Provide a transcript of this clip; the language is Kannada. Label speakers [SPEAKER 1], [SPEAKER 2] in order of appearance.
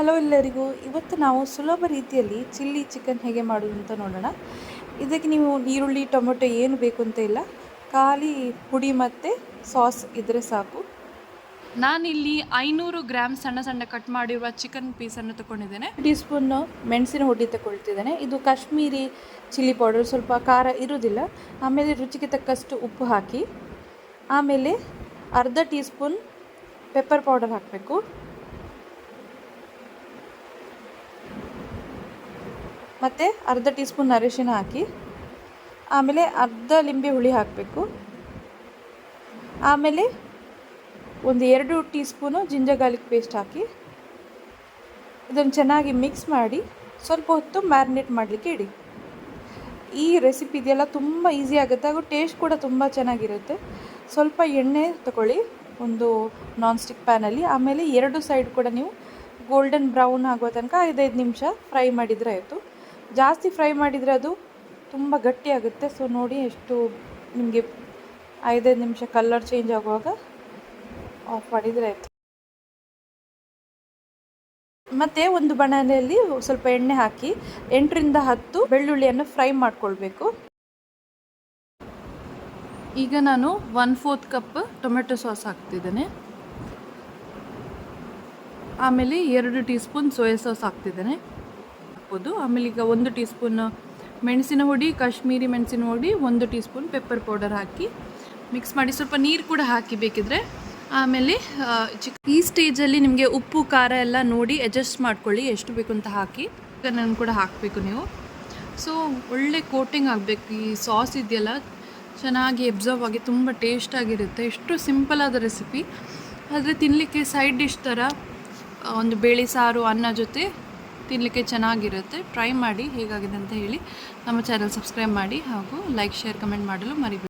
[SPEAKER 1] ಹಲೋ ಎಲ್ಲರಿಗೂ. ಇವತ್ತು ನಾವು ಸುಲಭ ರೀತಿಯಲ್ಲಿ ಚಿಲ್ಲಿ ಚಿಕನ್ ಹೇಗೆ ಮಾಡೋದು ಅಂತ ನೋಡೋಣ. ಇದಕ್ಕೆ ನೀವು ಈರುಳ್ಳಿ ಟೊಮೆಟೊ ಏನು ಬೇಕು ಅಂತ ಇಲ್ಲ. ಖಾಲಿ ಪುಡಿ ಮತ್ತು ಸಾಸ್ ಇದ್ದರೆ ಸಾಕು.
[SPEAKER 2] ನಾನಿಲ್ಲಿ ಐನೂರು ಗ್ರಾಮ್ ಸಣ್ಣ ಸಣ್ಣ ಕಟ್ ಮಾಡಿರುವ ಚಿಕನ್ ಪೀಸನ್ನು ತಗೊಂಡಿದ್ದೇನೆ
[SPEAKER 1] ಟೀ ಸ್ಪೂನು ಮೆಣಸಿನ ಹುಡಿ ತಗೊಳ್ತಿದ್ದೇನೆ. ಇದು ಕಾಶ್ಮೀರಿ ಚಿಲ್ಲಿ ಪೌಡರ್ ಸ್ವಲ್ಪ ಖಾರ ಇರೋದಿಲ್ಲ ಆಮೇಲೆ ರುಚಿಗೆ ತಕ್ಕಷ್ಟು ಉಪ್ಪು ಹಾಕಿ ಆಮೇಲೆ ಅರ್ಧ ಟೀ ಸ್ಪೂನ್ ಪೆಪ್ಪರ್ ಪೌಡರ್ ಹಾಕಬೇಕು. ಮತ್ತು ಅರ್ಧ ಟೀ ಸ್ಪೂನ್ ಅರಿಶಿನ ಹಾಕಿ, ಆಮೇಲೆ ಅರ್ಧ ಲಿಂಬೆ ಹುಳಿ ಹಾಕಬೇಕು. ಆಮೇಲೆ ಒಂದು ಎರಡು teaspoon ginger garlic paste ಹಾಕಿ, ಇದನ್ನು ಚೆನ್ನಾಗಿ ಮಿಕ್ಸ್ ಮಾಡಿ ಸ್ವಲ್ಪ ಹೊತ್ತು ಮ್ಯಾರಿನೇಟ್ ಮಾಡಲಿಕ್ಕೆ ಇಡಿ. ಈ ರೆಸಿಪಿ ಇದೆಯಲ್ಲ ತುಂಬ ಈಸಿ ಆಗುತ್ತೆ, ಹಾಗೂ ಟೇಸ್ಟ್ ಕೂಡ ತುಂಬ ಚೆನ್ನಾಗಿರುತ್ತೆ. ಸ್ವಲ್ಪ ಎಣ್ಣೆ ತಗೊಳ್ಳಿ, ಒಂದು ನಾನ್ ಸ್ಟಿಕ್ ಪ್ಯಾನಲ್ಲಿ ಆಮೇಲೆ ಎರಡು ಸೈಡ್ ಕೂಡ ನೀವು ಗೋಲ್ಡನ್ ಬ್ರೌನ್ ಆಗೋ ತನಕ ಐದೈದು ನಿಮಿಷ ಫ್ರೈ ಮಾಡಿದರೆ ಆಯಿತು. ಜಾಸ್ತಿ ಫ್ರೈ ಮಾಡಿದರೆ ಅದು ತುಂಬ ಗಟ್ಟಿ ಆಗುತ್ತೆ. ಸೊ ನೋಡಿ ಎಷ್ಟು ನಿಮಗೆ ಐದೈದು ನಿಮಿಷ ಕಲ್ಲರ್ ಚೇಂಜ್ ಆಗುವಾಗ ಆಫ್ ಮಾಡಿದರೆ ಆಯಿತು. ಮತ್ತು ಒಂದು ಬಣಲೆಯಲ್ಲಿ ಸ್ವಲ್ಪ ಎಣ್ಣೆ ಹಾಕಿ ಎಂಟರಿಂದ ಹತ್ತು ಬೆಳ್ಳುಳ್ಳಿಯನ್ನು ಫ್ರೈ ಮಾಡ್ಕೊಳ್ಬೇಕು.
[SPEAKER 2] ಈಗ ನಾನು one fourth cup tomato sauce ಹಾಕ್ತಿದ್ದೇನೆ. ಆಮೇಲೆ ಎರಡು ಟೀ ಸ್ಪೂನ್ ಸೋಯಾ ಸಾಸ್ ಹಾಕ್ತಿದ್ದೇನೆ. ಹಾಕ್ಬೋದು. ಆಮೇಲೆ ಈಗ ಒಂದು ಟೀ ಸ್ಪೂನ್ ಮೆಣಸಿನ ಹುಡಿ, ಕಾಶ್ಮೀರಿ ಮೆಣಸಿನ ಹುಡಿ, ಒಂದು ಟೀ ಸ್ಪೂನ್ ಪೆಪ್ಪರ್ ಪೌಡರ್ ಹಾಕಿ ಮಿಕ್ಸ್ ಮಾಡಿ ಸ್ವಲ್ಪ ನೀರು ಕೂಡ ಹಾಕಿ ಬೇಕಿದ್ರೆ. ಆಮೇಲೆ ಚಿಕ್ ಈ ಸ್ಟೇಜಲ್ಲಿ ನಿಮಗೆ ಉಪ್ಪು, ಖಾರ ಎಲ್ಲ ನೋಡಿ ಅಡ್ಜಸ್ಟ್ ಮಾಡ್ಕೊಳ್ಳಿ, ಎಷ್ಟು ಬೇಕು ಅಂತ ಹಾಕಿ. ಚಿಕನನ್ನು ಕೂಡ ಹಾಕಬೇಕು ನೀವು. ಸೊ ಒಳ್ಳೆ ಕೋಟಿಂಗ್ ಆಗಬೇಕು. ಈ ಸಾಸ್ ಇದೆಯಲ್ಲ, ಚೆನ್ನಾಗಿ ಎಬ್ಸರ್ವ್ ಆಗಿ ತುಂಬ ಟೇಸ್ಟಾಗಿರುತ್ತೆ ಎಷ್ಟು ಸಿಂಪಲ್ ಆದ ರೆಸಿಪಿ ಆದರೆ ತಿನ್ನಲಿಕ್ಕೆ ಸೈಡ್ ಡಿಶ್ ಥರ ಒಂದು ಬೇಳೆ ಸಾರು, ಅನ್ನ ಜೊತೆ ತಿನ್ನಲಿಕ್ಕೆ ಚೆನ್ನಾಗಿರುತ್ತೆ. ಟ್ರೈ ಮಾಡಿ, ಹೇಗಾಗಿದೆ ಅಂತ ಹೇಳಿ ನಮ್ಮ ಚಾನಲ್ ಸಬ್ಸ್ಕ್ರೈಬ್ ಮಾಡಿ ಹಾಗೂ ಲೈಕ್ ಶೇರ್ ಕಮೆಂಟ್ ಮಾಡಲು ಮರಿಬೇಡಿ.